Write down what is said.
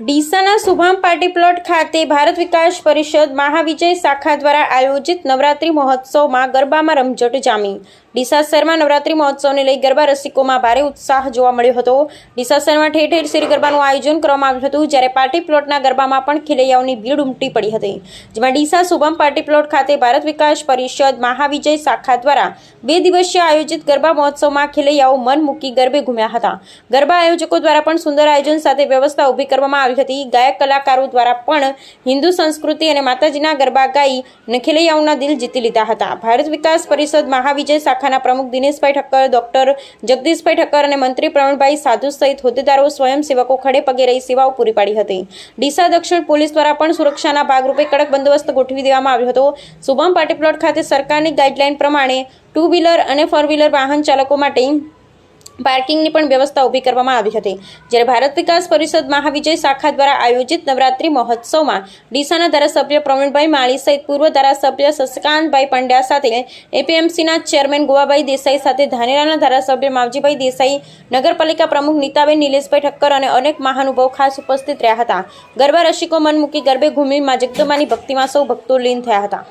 ડીસાના શુભામ party plot ખાતે ભારત વિકાસ પરિષદ મહાવિજય શાખા દ્વારા આયોજિત નવરાત્રિ મહોત્સવમાં ગરબામાં રમઝટ જામી. ડીસા શહેરમાં નવરાત્રિ મહોત્સવને લઈ ગરબા રસિકોમાં ભારે ઉત્સાહ જોવા મળ્યો હતો. ડીસા શહેરમાં ઠેર ઠેર શ્રી ગરબાનું આયોજન કરવામાં આવ્યું હતું, જ્યારે પાર્ટી પ્લોટના ગરબામાં પણ ખેલૈયાઓની ભીડ ઉમટી પડી હતી. જેમાં ડીસા શુભમ પાર્ટી પ્લોટ ખાતે ભારત વિકાસ પરિષદ મહાવિજય શાખા દ્વારા બે દિવસીય આયોજિત ગરબા મહોત્સવમાં ખેલૈયાઓ મન મૂકી ગરબે ઘૂમ્યા હતા. ગરબા આયોજકો દ્વારા પણ સુંદર આયોજન સાથે વ્યવસ્થા ઊભી કરવામાં આવી હતી. ગાયક કલાકારો દ્વારા પણ હિન્દુ સંસ્કૃતિ અને માતાજીના ગરબા ગાઈ અને દિલ જીતી લીધા હતા. ભારત વિકાસ પરિષદ મહાવિજય શાખાના પ્રમુખ દિનેશભાઈ ઠક્કર, ડોક્ટર જગદીશભાઈ ઠક્કર અને મંત્રી પ્રવીણભાઈ સાધુ સહિત હોદ્દેદારો સ્વયંસેવકો ખડે પગે રહી સેવાઓ પૂરી પાડી હતી. ડીસા દક્ષિણ પોલીસ દ્વારા પણ સુરક્ષાના ભાગરૂપે કડક બંદોબસ્ત ગોઠવી દેવામાં આવ્યો હતો. શુભમ પાટી પ્લોટ ખાતે સરકારની ગાઈડલાઈન પ્રમાણે ટુ વ્હીલર અને ફોર વ્હીલર વાહન ચાલકો માટે પાર્કિંગની પણ વ્યવસ્થા ઊભી કરવામાં આવી હતી. જ્યારે ભારત વિકાસ પરિષદ મહાવિજય શાખા દ્વારા આયોજિત નવરાત્રિ મહોત્સવમાં ડીસાના ધારાસભ્ય પ્રવીણભાઈ માળી સહિત પૂર્વ ધારાસભ્ય શશિકાંતભાઈ પંડ્યા સાથે એપીએમસીના ચેરમેન ગોવાભાઈ દેસાઈ સાથે ધાનેરાના ધારાસભ્ય માવજીભાઈ દેસાઈ, નગરપાલિકા પ્રમુખ નીતાબેન નિલેશભાઈ ઠક્કર અને અનેક મહાનુભાવો ખાસ ઉપસ્થિત રહ્યા હતા. ગરબા રસિકો મન મૂકી ગરબે ઘૂમી જગદમાની ભક્તિમાં સૌ ભક્તો લીન થયા હતા.